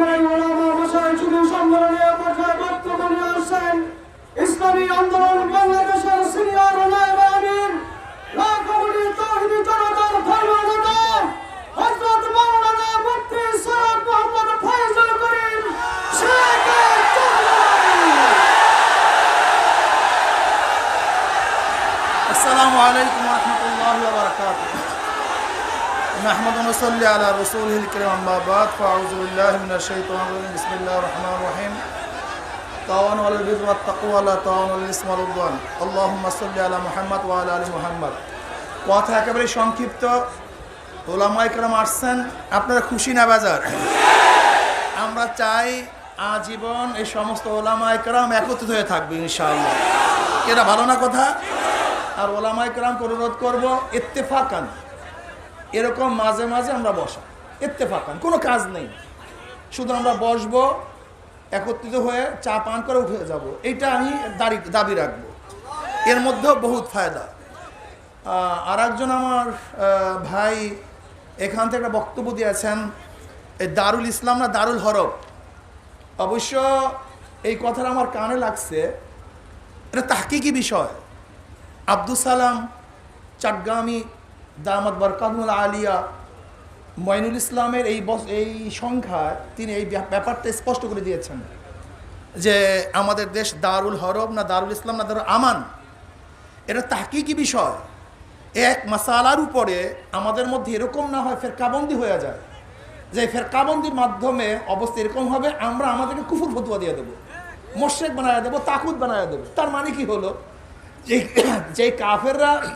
আজকের ওলামা ভাষায় যুব সম্মেলনে পর্যায়ে বক্তব্য নিয়ে আসছেন। ইসলামী আন্দোলন বাংলাদেশের সিনিয়র নায়েব আমির। লাখমণি তাহিদি জনতার ধর্ম নেতা আসসালামু আলাইকুম ওয়া রাহমাতুল্লাহি نحمد ونصلي على رسوله الكريم أما بعد فأعوذ بالله من الشيطان الرجيم بسم الله الرحمن الرحيم تعاونوا على البر والتقوى ولا تعاونوا على الإثم والعدوان اللهم صل على محمد وعلى آل محمد কথা একেবারে সংক্ষিপ্ত ওলামাই کرام আসছেন আপনারা খুশি না বাজার আমরা চাই আজীবন এই সমস্ত ওলামাই کرام একত্রিত হয়ে থাকবে ইনশাআল্লাহ এটা ভালো না কথা আর ওলামাই کرام অনুরোধ করব ইত্তেফাকান এরকম মাঝে মাঝে আমরা বসা ইত্তেফাকান, কোনো কাজ নেই। শুধু আমরা বসবো, একত্রিত হয়ে চা পান করে উঠে যাব। এইটা আমি দাঁড়ি, দাবি রাখব। এর মধ্যেও বহুত ফায়দা। আর একজন আমার ভাই এখান থেকে একটা বক্তব্য দিয়েছেন এই দারুল ইসলাম না দারুল হরব অবশ্য এই কথাটা আমার কানে লাগছে। এটা তাহকিকি বিষয়। আব্দুল সালাম চাটগামি দামাত বরকাতুল আলিয়া। মঈনুল ইসলামের এই বস, এই সংখ্যায় তিনি এই ব্যাপ- ব্যাপারটা স্পষ্ট করে দিয়েছেন যে আমাদের দেশ দারুল হরব না দারুল ইসলাম না দারুল আমান। এটা তাহকিকি বিষয়। এক মাসালার উপরে আমাদের মধ্যে এরকম না হয় ফেরকাবন্দি হয়ে যায়। যে ফেরকাবন্দির মাধ্যমে অবস্থা এরকম হবে, আমরা আমাদেরকে কুফুর ফতুয়া দিয়ে দেবো। মোশেক বানায় দেবো তাকুদ বানায় দেবো। তার মানে কি হলো? যে যে কাফেররা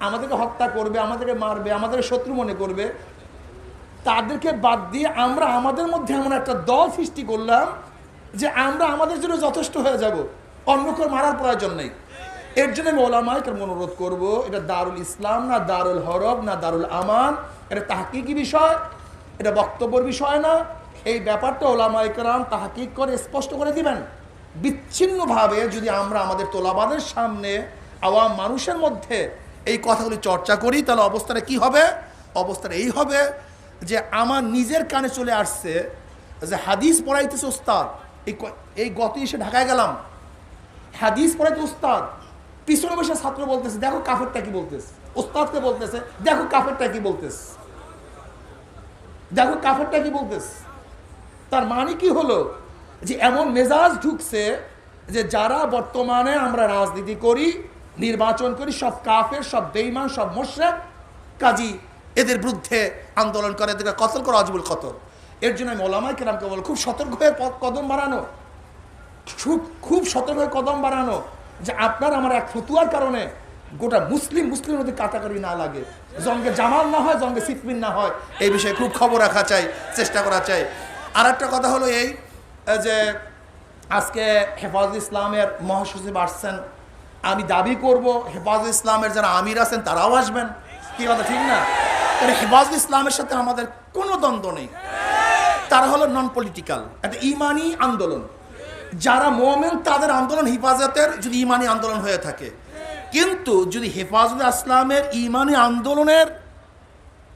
আমাদেরকে হত্যা করবে, আমাদেরকে মারবে, আমাদের শত্রু মনে করবে, তাদেরকে বাদ দিয়ে আমরা আমাদের মধ্যে এমন একটা দল সৃষ্টি করলাম যে আমরা আমাদের জন্য যথেষ্ট হয়ে যাব। অন্য কেউ মারার প্রয়োজন নেই। এর জন্য আমি ওলামাইকে অনুরোধ করব, এটা দারুল ইসলাম না দারুল হরব না দারুল আমান, এটা তাহকিকি বিষয়, এটা বক্তব্যের বিষয় না। এই ব্যাপারটা ওলামাইকরাম তাহাকিক করে স্পষ্ট করে দিবেন। বিচ্ছিন্নভাবে যদি আমরা আমাদের তোলাবাদের সামনে আওয়াম মানুষের মধ্যে এই কথাগুলি চর্চা করি, তাহলে অবস্থাটা কি হবে? অবস্থাটা এই হবে যে আমার নিজের কানে চলে আসছে যে হাদিস পড়াইতেছে ওস্তাদ। এই এই গত এসে ঢাকায় গেলাম। হাদিস পড়াইতে ওস্তাদ। পিছনে বসে ছাত্র বলতেছে, দেখো কাফেরটা কি বলতেছে। ওস্তাদকে বলতেছে, দেখো কাফেরটা কি বলতেছে। দেখো কাফেরটা কি বলতেছে। তার মানে কি হলো? যে এমন মেজাজ ঢুকছে যে যারা বর্তমানে আমরা রাজনীতি করি নির্বাচন করি, সব কাফের, সব বেইমান সব মোশেক কাজী এদের বিরুদ্ধে আন্দোলন করে, এদেরকে কতল করা অজবুল কতল। এর জন্য আমি ওলামাই কেরামকে বল, খুব সতর্ক হয়ে কদম বাড়ানো। খুব খুব সতর্ক হয়ে কদম বাড়ানো যে আপনার আমার এক ফতুয়ার কারণে গোটা মুসলিম, মুসলিমের মধ্যে কাটাকারি না লাগে। জঙ্গে জামাল না হয়, জঙ্গে সিটমিন না হয়। এই বিষয়ে খুব খবর রাখা চাই, চেষ্টা করা চাই। আর একটা কথা হলো এই, যে আজকে হেফাজত ইসলামের মহাসচিব আসছেন আমি দাবি করব, হেফাজত ইসলামের যারা আমির আছেন, তারাও আসবেন। কি কথা, ঠিক না? হেফাজত ইসলামের সাথে আমাদের কোনো দ্বন্দ্ব নেই। তারা হলো নন পলিটিক্যাল একটা ইমানি আন্দোলন। যারা মোমেন, তাদের আন্দোলন হেফাজতের যদি ইমানি আন্দোলন হয়ে থাকে। কিন্তু যদি হেফাজত ইসলামের ইমানি আন্দোলনের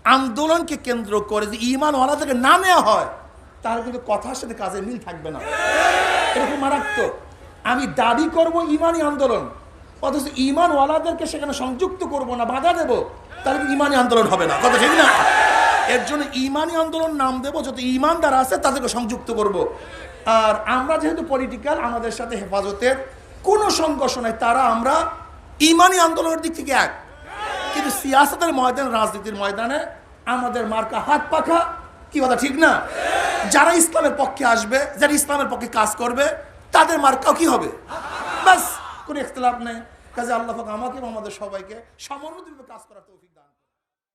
আন্দোলনকে কেন্দ্র করে যদি ইমান থেকে না নেওয়া হয়, তাহলে কিন্তু কথার সাথে কাজের মিল থাকবে না। এরকম মারাত্মক। আমি দাবি করব ইমানি আন্দোলন। অথচ ইমান ওয়ালাদেরকে সেখানে সংযুক্ত করব না, বাধা দেব, তাহলে ইমানি আন্দোলন হবে না? কথা ঠিক না? এর জন্য ইমানি আন্দোলন নাম দেব যত ইমানদার আছে, তাদেরকে সংযুক্ত করব। আর আমরা যেহেতু পলিটিক্যাল আমাদের সাথে হেফাজতের কোনো সংঘর্ষ নাই, তারা আমরা ইমানি আন্দোলনের দিক থেকে এক। কিন্তু সিয়াসতের ময়দান, রাজনীতির ময়দানে আমাদের মার্কা হাত পাখা, কি কথা ঠিক না? যারা ইসলামের পক্ষে আসবে, যারা ইসলামের পক্ষে কাজ করবে, তাদের মার্কাও কি হবে? ব্যাস, কোনো ইখতলাফ নেই। কাজে আল্লাহ আমাকে আমাদের সবাইকে সামান্য কাজ করার তৌফিক।